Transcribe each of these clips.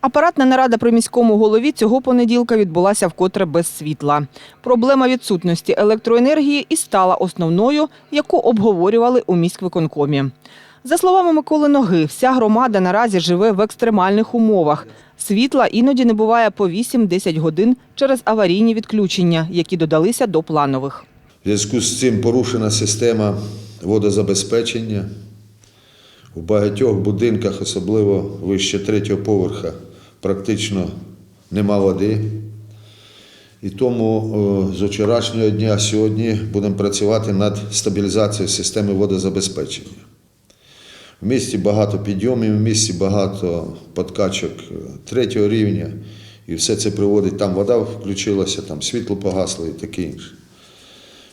Апаратна нарада при міському голові цього понеділка відбулася вкотре без світла. Проблема відсутності електроенергії і стала основною, яку обговорювали у міськвиконкомі. За словами Миколи Ноги, вся громада наразі живе в екстремальних умовах. Світла іноді не буває по 8-10 годин через аварійні відключення, які додалися до планових. В зв'язку з цим порушена система водозабезпечення. У багатьох будинках, особливо вище третього поверха, практично нема води. І тому з вчорашнього дня сьогодні будемо працювати над стабілізацією системи водозабезпечення. В місті багато підйомів, в місті багато подкачок е, третього рівня, і все це приводить, там вода включилася, там світло погасло і таке інше.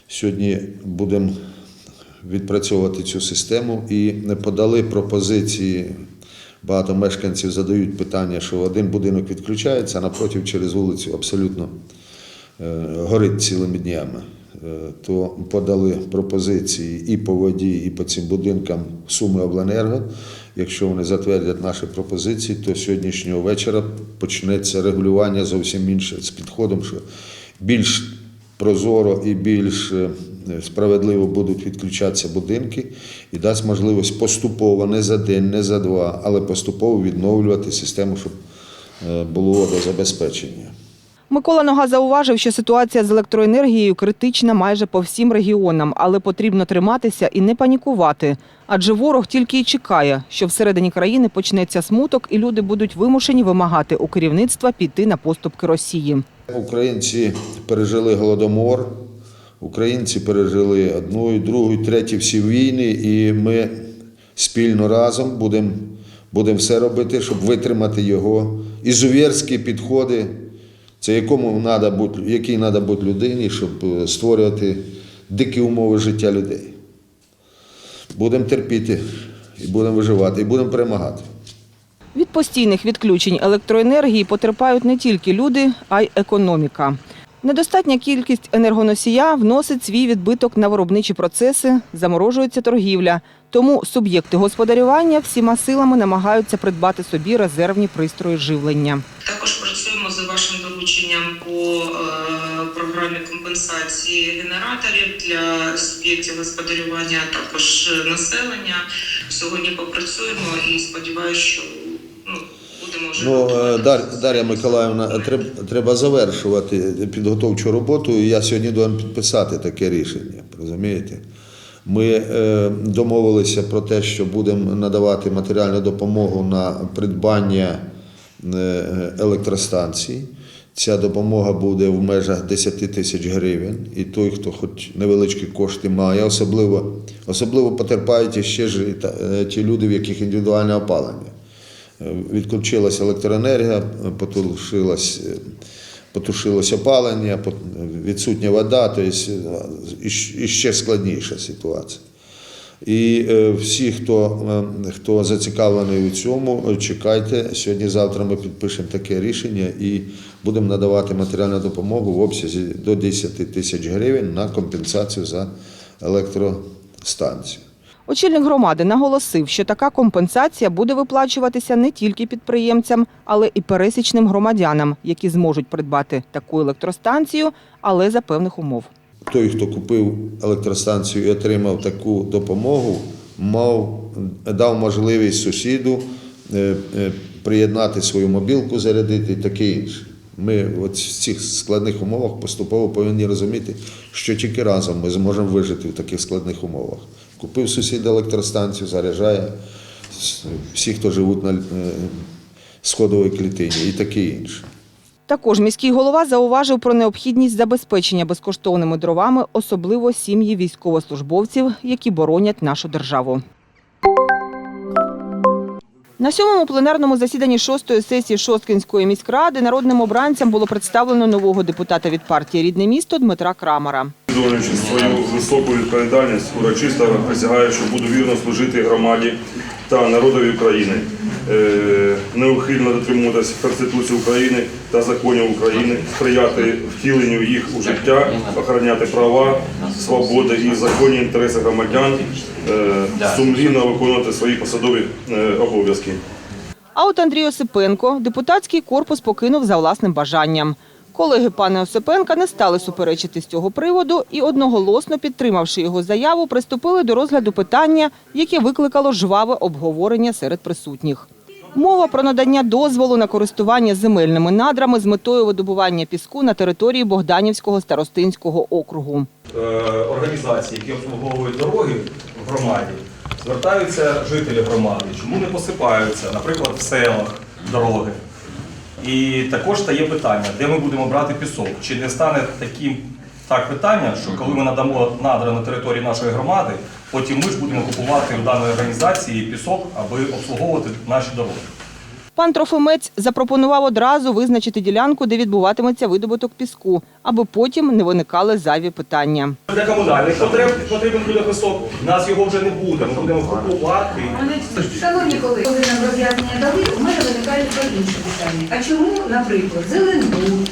Сьогодні будемо відпрацьовувати цю систему і подали пропозиції. Багато мешканців задають питання, що один будинок відключається, а напротив через вулицю абсолютно е, горить цілими днями. Е, То подали пропозиції і по воді, і по цим будинкам суми обленерго. Якщо вони затвердять наші пропозиції, то сьогоднішнього вечора почнеться регулювання зовсім інше з підходом, що більш прозоро і більш е, справедливо будуть відключатися будинки і дасть можливість поступово, не за день, не за два, але поступово відновлювати систему, щоб е, було водозабезпечення. Микола Нога зауважив, що ситуація з електроенергією критична майже по всім регіонам, але потрібно триматися і не панікувати. Адже ворог тільки й чекає, що всередині країни почнеться смуток, і люди будуть вимушені вимагати у керівництва піти на поступки Росії. Українці пережили голодомор, українці пережили одну, і другу, всі війни, і ми спільно разом будемо будем все робити, щоб витримати його. Ізувєрські підходи, це якому надо бути, якій треба бути людині, щоб е, створювати дикі умови життя людей. Будемо терпіти, і будемо виживати, і будемо перемагати. Від постійних відключень електроенергії потерпають не тільки люди, а й економіка. Недостатня кількість енергоносія вносить свій відбиток на виробничі процеси, заморожується торгівля. Тому суб'єкти господарювання всіма силами намагаються придбати собі резервні пристрої живлення. Також працюємо за вашим дорученням по е, програмі компенсації генераторів для суб'єктів господарювання, також е, населення. Сьогодні попрацюємо і сподіваюся, що ну, будемо вже Ну, е, Дар. Дар'я Миколаївна, треба, треба завершувати підготовчу роботу. і Я сьогодні должен підписати таке рішення. Розумієте? Ми е, домовилися про те, що будемо надавати матеріальну допомогу на придбання е, електростанцій. Ця допомога буде в межах 10 тисяч гривень. І той, хто хоч невеличкі кошти має, особливо, особливо потерпають ще ж і та- е, ті люди, в яких індивідуальне опалення. Відключилася електроенергія, потушилось, опалення, відсутня вода, тобто е, ще складніша ситуація. І е, всі, хто, е, хто зацікавлений у цьому, чекайте. Сьогодні-завтра ми підпишемо таке рішення і будемо надавати матеріальну допомогу в обсязі до 10 тисяч гривень на компенсацію за електростанцію. Очільник громади наголосив, що така компенсація буде виплачуватися не тільки підприємцям, але і пересічним громадянам, які зможуть придбати таку електростанцію, але за певних умов. Той, хто купив електростанцію і отримав таку допомогу, мав, дав можливість сусіду е, е, приєднати свою мобілку, зарядити і таке інше. Ми в цих складних умовах поступово повинні розуміти, що тільки разом ми зможемо вижити в таких складних умовах. Купив сусід електростанцію, заряджає всі, хто живуть на е, сходовій клітині і таке інше. Також міський голова зауважив про необхідність забезпечення безкоштовними дровами, особливо сім'ї військовослужбовців, які боронять нашу державу. На сьомому пленарному засіданні шостої сесії Шосткинської міськради народним обранцям було представлено нового депутата від партії Рідне місто Дмитра Крамара. Усвідомлюючи свою високу відповідальність, урочисто присягаю, що буду вірно служити громаді та народові України, е, неухильно дотримуватись Конституції України та законів України, сприяти втіленню їх у життя, охороняти права, свободи і законні інтереси громадян, е, сумлінно виконувати свої посадові е, обов'язки. А от Андрій Осипенко депутатський корпус покинув за власним бажанням. Колеги пана Осипенка не стали суперечити з цього приводу і одноголосно підтримавши його заяву, приступили до розгляду питання, яке викликало жваве обговорення серед присутніх. Мова про надання дозволу на користування земельними надрами з метою видобування піску на території Богданівського старостинського округу. е, організації, які обслуговують дороги в громаді, звертаються жителі громади, чому не посипаються, наприклад, в селах дороги. І також стає питання, де ми будемо брати пісок. Чи не стане таким так питання, що коли ми надамо надра на території нашої громади, потім ми ж будемо купувати у даної організації пісок, аби обслуговувати наші дороги. Пан Трофимець запропонував одразу визначити ділянку, де відбуватиметься видобуток піску, аби потім не виникали зайві питання. Для комунальних потреб потрібен буде пісок. Нас його вже не буде. Ми будемо купувати. Шановні колеги, коли нам роз'яснення дали, у мене виникає інші інше питання. А чому, наприклад, Зеленбуд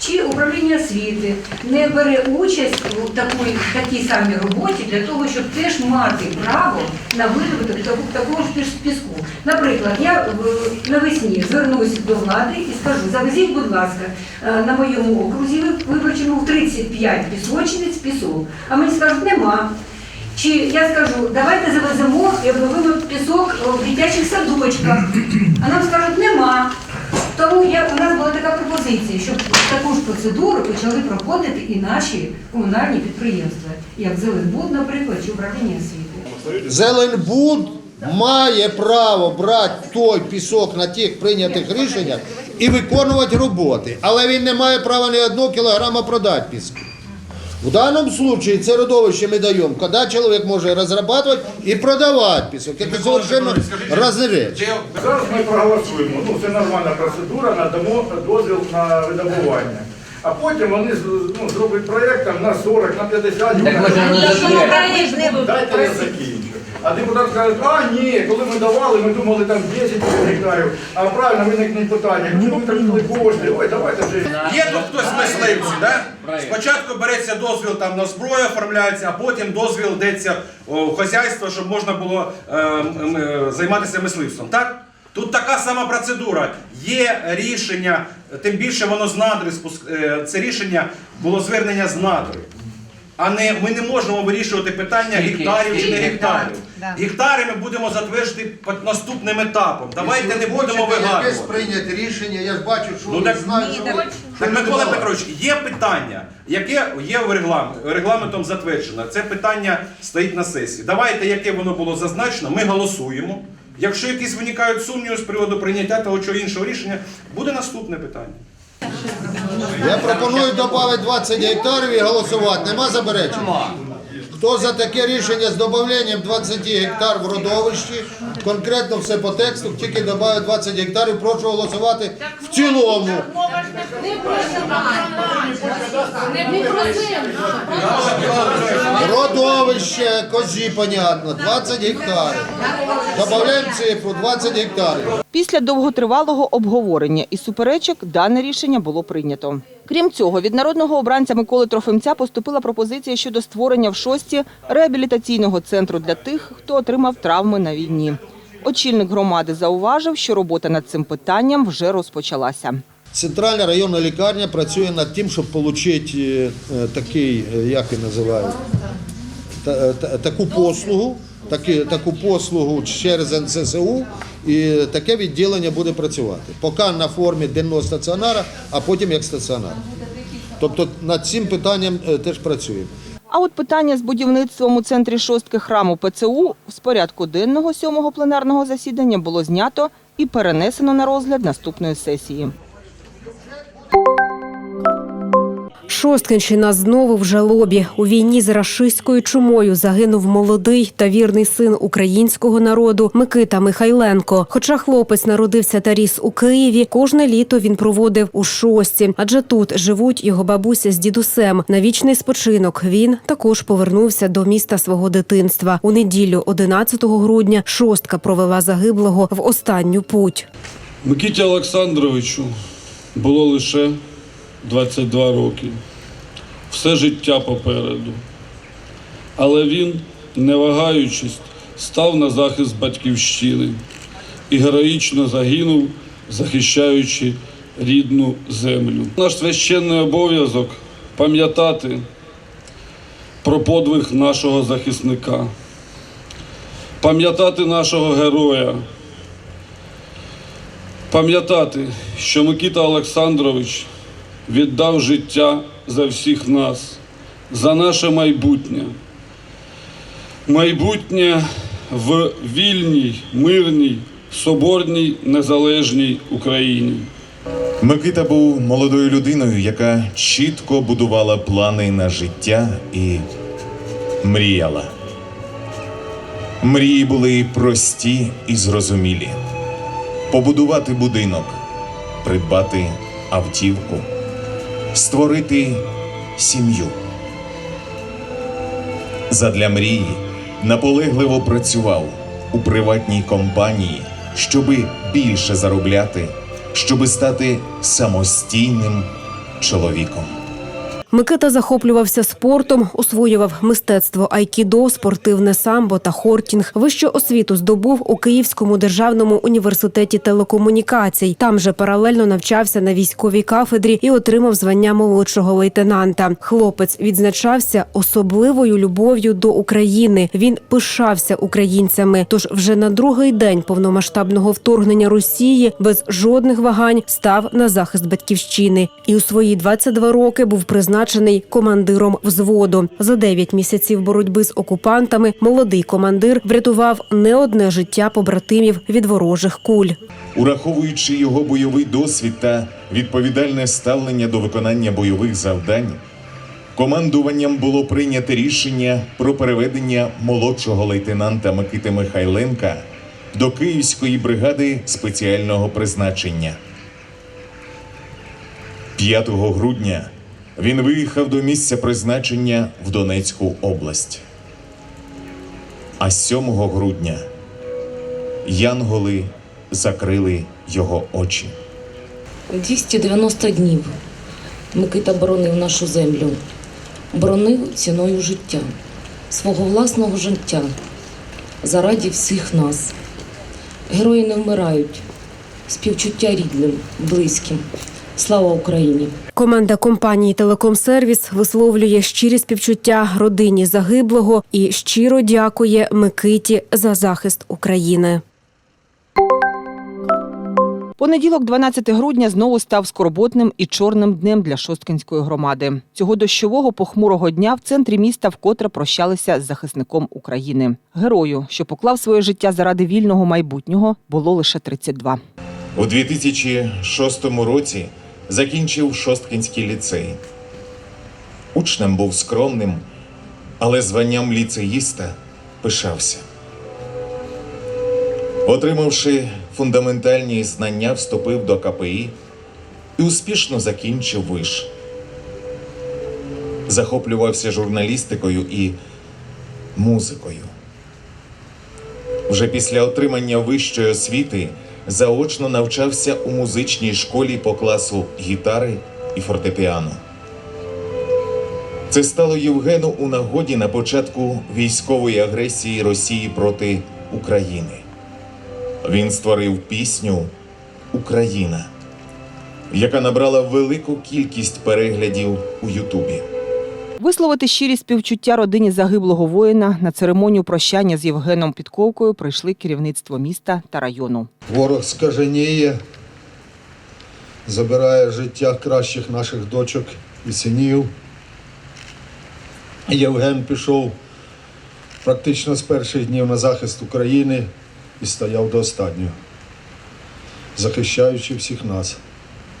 чи управління освіти не бере участь у такій, такій самій роботі для того, щоб теж мати право на видобуток таку- такого ж піску? Наприклад, я навесні звернусь до влади і скажу, завезіть, будь ласка, е, на моєму окрузі ви- виборчому в 35 пісочниць пісок. А мені скажуть, нема. Чи я скажу, давайте завеземо і пісок в дитячих садочках. А нам скажуть, нема. Тому я, у нас була така пропозиція, щоб таку ж процедуру почали проходити і наші комунальні підприємства, як Зеленбуд, наприклад, чи управління освіти. Зеленбуд має право брати той пісок на тих прийнятих рішеннях і виконувати роботи, але він не має права ні одного кілограма продати піску. В даному случае це родовище ми даємо, коли чоловік може розрабатувати і продавати пісок. Це совершенно різні речі. Зараз ми проголосуємо. Ну це нормальна процедура, надамо дозвіл на видобування. А потім вони ну, зроблять проєкт там, на 40, на 50. Дайте я закінчу. А депутат каже, а ні, коли ми давали, ми думали там 10 гектарів, а правильно виникне питання, чому втратили кошти? Ой, давайте вже. Є тут хтось мисливці, да? Спочатку береться дозвіл там на зброю, оформляється, а потім дозвіл йдеться в хазяйство, щоб можна було е, е, займатися мисливством. Так? Тут така сама процедура. Є рішення, тим більше воно з надри е, це рішення було звернення з надри. А не ми не можемо вирішувати питання гектарів чи не гектарів. Гектари ми будемо затверджувати під наступним етапом. Давайте не будемо Якесь вигадувати. прийняти рішення, я ж бачу, що Ну, ви так- знаєте. що ви- Так, що Микола ви Петрович, є питання, яке є в регламент, регламентом затверджено. Це питання стоїть на сесії. Давайте, яке воно було зазначено, ми голосуємо. Якщо якісь виникають сумніви з приводу прийняття того чи іншого рішення, буде наступне питання. Я пропоную додати 20 гектарів і голосувати. Нема заперечень? Хто за таке рішення з додаванням 20 гектар в родовищі, конкретно все по тексту, тільки додати 20 гектарів, прошу голосувати в цілому. Родовище, козі, понятно, 20 гектарів. Додаємо цифру 20 гектарів. Після довготривалого обговорення і суперечок дане рішення було прийнято. Крім цього, від народного обранця Миколи Трофимця поступила пропозиція щодо створення в шості реабілітаційного центру для тих, хто отримав травми на війні. Очільник громади зауважив, що робота над цим питанням вже розпочалася. Центральна районна лікарня працює над тим, щоб отримати такий, е, як він називають, таку послугу, таки, таку послугу через НССУ, і таке відділення буде працювати. Поки на формі денного стаціонара, а потім як стаціонар. Тобто над цим питанням е, теж працюємо. А от питання з будівництвом у центрі шостки храму ПЦУ з порядку денного сьомого пленарного засідання було знято і перенесено на розгляд наступної сесії. Шосткинщина знову в жалобі. У війні з рашистською чумою загинув молодий та вірний син українського народу Микита Михайленко. Хоча хлопець народився та ріс у Києві, кожне літо він проводив у шості, адже тут живуть його бабуся з дідусем. На вічний спочинок він також повернувся до міста свого дитинства. У неділю, 11 грудня, шостка провела загиблого в останню путь. Микиті Олександровичу було лише 22 роки. Все життя попереду. Але він, не вагаючись, став на захист батьківщини. і героїчно загинув, захищаючи рідну землю. Наш священний обов'язок пам'ятати про подвиг нашого захисника, пам'ятати нашого героя, пам'ятати, що Микита Олександрович віддав життя за всіх нас, за наше майбутнє. Майбутнє в вільній, мирній, соборній, незалежній Україні. Микита був молодою людиною, яка чітко будувала плани на життя і мріяла. Мрії були прості і зрозумілі: побудувати будинок, придбати автівку, створити сім'ю. Задля мрії наполегливо працював у приватній компанії, щоби більше заробляти, щоби стати самостійним чоловіком. Микита захоплювався спортом, освоював мистецтво айкідо, спортивне самбо та хортінг. Вищу освіту здобув у Київському державному університеті телекомунікацій. Там же паралельно навчався на військовій кафедрі і отримав звання молодшого лейтенанта. Хлопець відзначався особливою любов'ю до України. Він пишався українцями. Тож вже на другий день повномасштабного вторгнення Росії без жодних вагань став на захист батьківщини. І у свої 22 роки був призначений командиром взводу. За 9 місяців боротьби з окупантами молодий командир врятував не одне життя побратимів від ворожих куль. Ураховуючи його бойовий досвід та відповідальне ставлення до виконання бойових завдань, командуванням було прийнято рішення про переведення молодшого лейтенанта Микити Михайленка до Київської бригади спеціального призначення. 5 грудня він виїхав до місця призначення в Донецьку область. А 7 грудня янголи закрили його очі. 290 днів Микита боронив нашу землю, боронив ціною життя, свого власного життя, зараді всіх нас. Герої не вмирають, співчуття рідним, близьким. Слава Україні! Команда компанії Телекомсервіс висловлює щирі співчуття родині загиблого і щиро дякує Микиті за захист України. Понеділок, 12 грудня, знову став скорботним і чорним днем для Шосткинської громади. Цього дощового похмурого дня в центрі міста вкотре прощалися з захисником України. Герою, що поклав своє життя заради вільного майбутнього, було лише 32. У 2006 році закінчив Шосткинський ліцей. Учнем був скромним, але званням ліцеїста пишався. Отримавши фундаментальні знання, вступив до КПІ і успішно закінчив виш. Захоплювався журналістикою і музикою. Вже після отримання вищої освіти заочно навчався у музичній школі по класу гітари і фортепіано. Це стало Євгену у нагоді на початку військової агресії Росії проти України. Він створив пісню Україна, яка набрала велику кількість переглядів у Ютубі. Висловити щирі співчуття родині загиблого воїна на церемонію прощання з Євгеном Підковкою прийшли керівництво міста та району. Ворог скаженіє, забирає життя кращих наших дочок і синів. Євген пішов практично з перших днів на захист України і стояв до останнього, захищаючи всіх нас,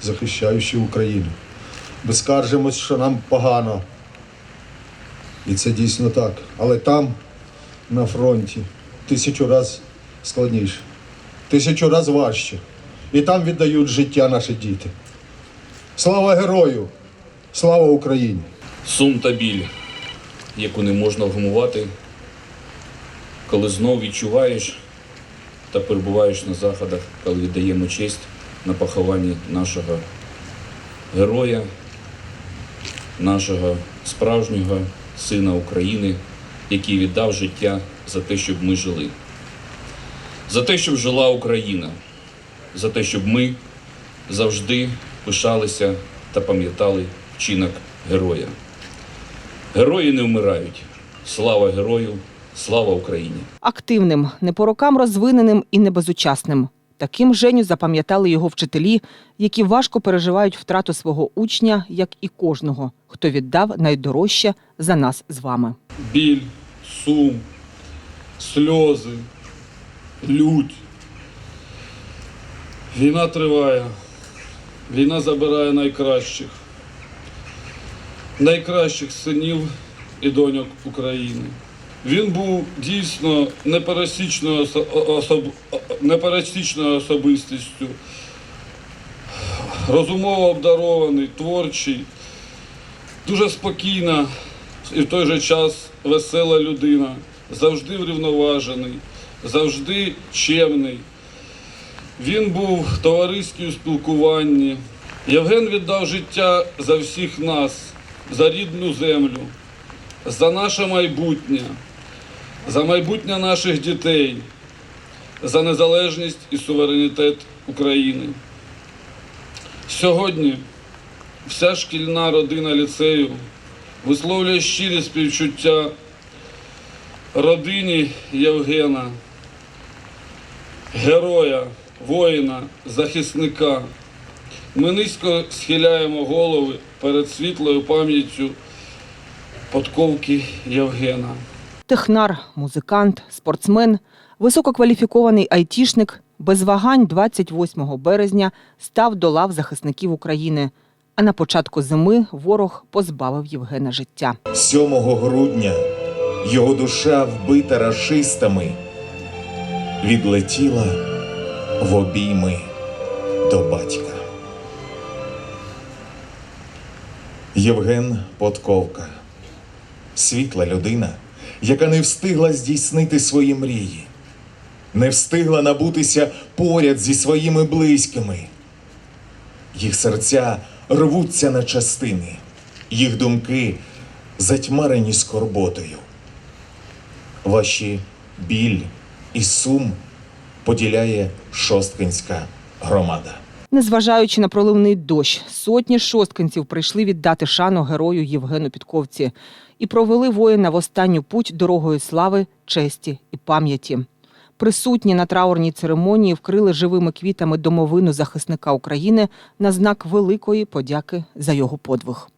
захищаючи Україну. Ми скаржимось, що нам погано. І це дійсно так. Але там, на фронті, тисячу разів складніше, тисячу разів важче. І там віддають життя наші діти. Слава герою! Слава Україні! Сум та біль, яку не можна вгамувати, коли знов відчуваєш та перебуваєш на заходах, коли віддаємо честь на похованні нашого героя, нашого справжнього сина України, який віддав життя за те, щоб ми жили. за те, щоб жила Україна, за те, щоб ми завжди пишалися та пам'ятали вчинок героя. Герої не вмирають. Слава герою, слава Україні! Активним, не по рокам розвиненим і не безучасним. Таким Женю запам'ятали його вчителі, які важко переживають втрату свого учня, як і кожного, хто віддав найдорожче за нас з вами. Біль, сум, сльози, лють. Війна триває. Війна забирає найкращих. Найкращих синів і доньок України. Він був дійсно непересічною, особ... непересічною особистістю, розумово обдарований, творчий, дуже спокійна і в той же час весела людина, завжди врівноважений, завжди чемний. Він був в товариській у спілкуванні. Євген віддав життя за всіх нас, за рідну землю, за наше майбутнє, за майбутнє наших дітей, за незалежність і суверенітет України. Сьогодні вся шкільна родина ліцею висловлює щирі співчуття родині Євгена, героя, воїна, захисника. Ми низько схиляємо голови перед світлою пам'яттю подковки Євгена. Технар, музикант, спортсмен, висококваліфікований айтішник без вагань 28 березня став до лав захисників України. А на початку зими ворог позбавив Євгена життя. 7 грудня його душа, вбита рашистами, відлетіла в обійми до батька. Євген Подковка, світла людина, яка не встигла здійснити свої мрії, не встигла набутися поряд зі своїми близькими. Їх серця рвуться на частини, їх думки затьмарені скорботою. Ваші біль і сум поділяє шосткинська громада. Незважаючи на проливний дощ, сотні шосткинців прийшли віддати шану герою Євгену Підковці і провели воїна в останню путь дорогою слави, честі і пам'яті. Присутні на траурній церемонії вкрили живими квітами домовину захисника України на знак великої подяки за його подвиг.